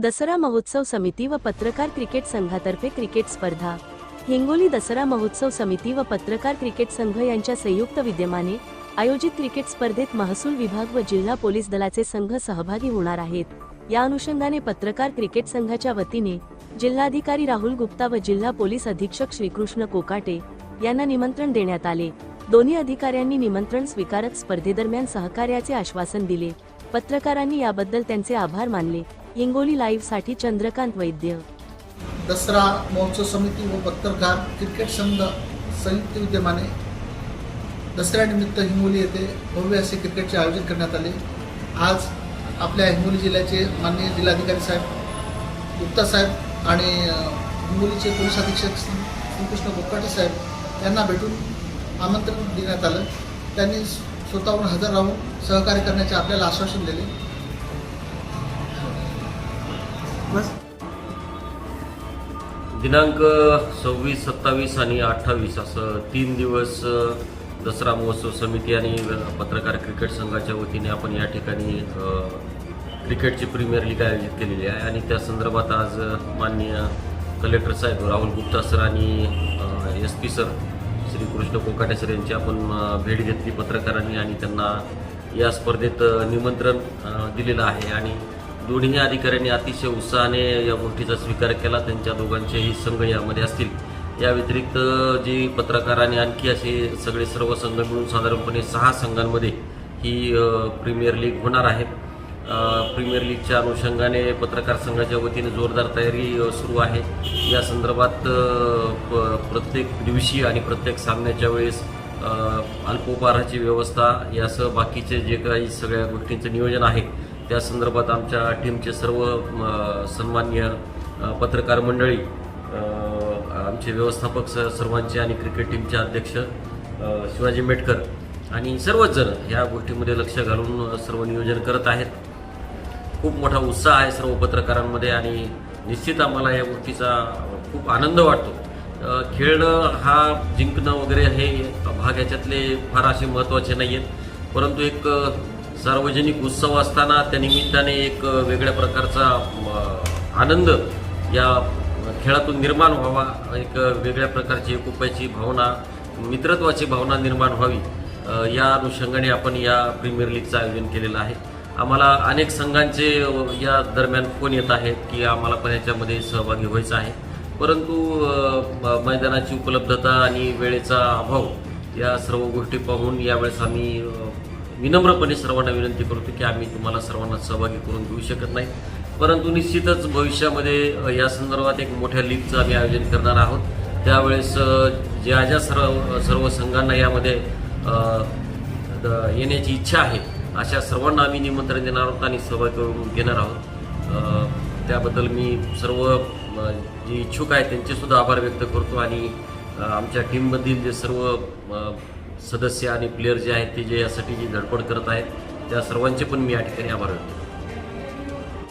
दसरा महोत्सव समिती व पत्रकार क्रिकेट संघातर्फे क्रिकेट स्पर्धा. हिंगोली दसरा महोत्सव समिती व पत्रकार क्रिकेट संघ यांच्या संयुक्त विद्यमाने आयोजित क्रिकेट स्पर्धेत महसूल विभाग व जिल्हा पोलीस दलाचे संघ सहभागी होणार आहेत. या अनुषंगाने पत्रकार क्रिकेट संघाच्या वतीने जिल्हाधिकारी राहुल गुप्ता व जिल्हा पोलीस अधीक्षक श्रीकृष्ण कोकाटे यांना निमंत्रण देण्यात आले. दोन्ही अधिकाऱ्यांनी निमंत्रण स्वीकारत स्पर्धेदरम्यान सहकार्याचे आश्वासन दिले. पत्रकारांनी याबद्दल त्यांचे आभार मानले. हिंगोली लाईव्हसाठी चंद्रकांत वैद्य. दसरा महोत्सव समिती व पत्रकार क्रिकेट संघ संयुक्त विद्यमाने. दसऱ्यानिमित्त हिंगोली येथे भव्य असे क्रिकेटचे आयोजन करण्यात आले. आज आपल्या हिंगोली जिल्ह्याचे माननीय जिल्हाधिकारी साहेब गुप्ता साहेब आणि हिंगोलीचे पोलीस अधीक्षक श्री श्रीकृष्ण कोकाटे साहेब यांना भेटून आमंत्रण देण्यात आलं. त्यांनी स्वतःहून हजर राहून सहकार्य करण्याचे आपल्याला आश्वासन दिले. बस. दिनांक सव्वीस सत्तावीस आणि अठ्ठावीस असं तीन दिवस दसरा महोत्सव समिती आणि पत्रकार क्रिकेट संघाच्या वतीने आपण या ठिकाणी क्रिकेटची प्रीमियर लीग आयोजित केलेली आहे आणि त्या संदर्भात आज माननीय कलेक्टर साहेब राहुल गुप्ता सर आणि S P sir Shri Krishna Kokate sir यांची आपण भेट घेतली पत्रकारांनी आणि त्यांना या स्पर्धेत निमंत्रण दिलेलं आहे आणि दोन्ही अधिकाऱ्यांनी अतिशय उत्साहाने या गोष्टीचा स्वीकार केला. त्यांच्या दोघांचेही संघ यामध्ये असतील. या व्यतिरिक्त जी पत्रकारांनी आणखी असे सगळे सर्व संघ मिळून साधारणपणे सहा संघांमध्ये ही प्रीमियर लीग होणार आहे. प्रीमियर लीगच्या अनुषंगाने पत्रकार संघाच्या वतीने जोरदार तयारी सुरू आहे. या संदर्भात प- प्रत्येक दिवशी आणि प्रत्येक सामन्याच्या वेळेस अल्पोपहाराची व्यवस्था यासह बाकीचे जे काही सगळ्या गोष्टींचं नियोजन आहे त्या संदर्भात आमच्या टीमचे सर्व सन्मान्य पत्रकार मंडळी आमचे व्यवस्थापक स सर्वांचे आणि क्रिकेट टीमचे अध्यक्ष शिवाजी मेटकर आणि सर्वच जण ह्या गोष्टीमध्ये लक्ष घालून सर्व नियोजन करत आहेत. खूप मोठा उत्साह आहे सर्व पत्रकारांमध्ये आणि निश्चित आम्हाला या गोष्टीचा खूप आनंद वाटतो. खेळणं हा जिंकणं वगैरे हे भाग याच्यातले फार असे महत्त्वाचे नाही आहेत परंतु एक सार्वजनिक उत्सव असताना त्या निमित्ताने एक वेगळ्या प्रकारचा आनंद या खेळातून निर्माण व्हावा. एक वेगळ्या प्रकारची एकोप्याची भावना मित्रत्वाची भावना निर्माण व्हावी. या अनुषंगाने आपण या प्रीमियर लीगचं आयोजन केलेलं आहे. आम्हाला अनेक संघांचे या दरम्यान फोन येत आहेत की आम्हाला पण याच्यामध्ये सहभागी व्हायचं आहे. परंतु म- मैदानाची उपलब्धता आणि वेळेचा अभाव या सर्व गोष्टी पाहून यावेळेस आम्ही विनम्रपणे सर्वांना विनंती करतो की आम्ही तुम्हाला सर्वांना सहभागी करून घेऊ शकत नाही. परंतु निश्चितच भविष्यामध्ये या संदर्भात एक मोठ्या लीगचं आम्ही आयोजन करणार आहोत. त्यावेळेस ज्या ज्या सर्व सर्व संघांना यामध्ये द- येण्याची इच्छा आहे अशा सर्वांना आम्ही निमंत्रण देणार आहोत आणि सहभागी करून घेणार आहोत. त्याबद्दल मी सर्व जे इच्छुक आहेत त्यांचेसुद्धा आभार व्यक्त करतो आणि आमच्या टीममधील जे सर्व सदस्य आणि प्लेयर जे आहेत ते जे यासाठी जी धडपड करत आहेत त्या सर्वांचे पण मी या ठिकाणी आभार व्यक्त करतो.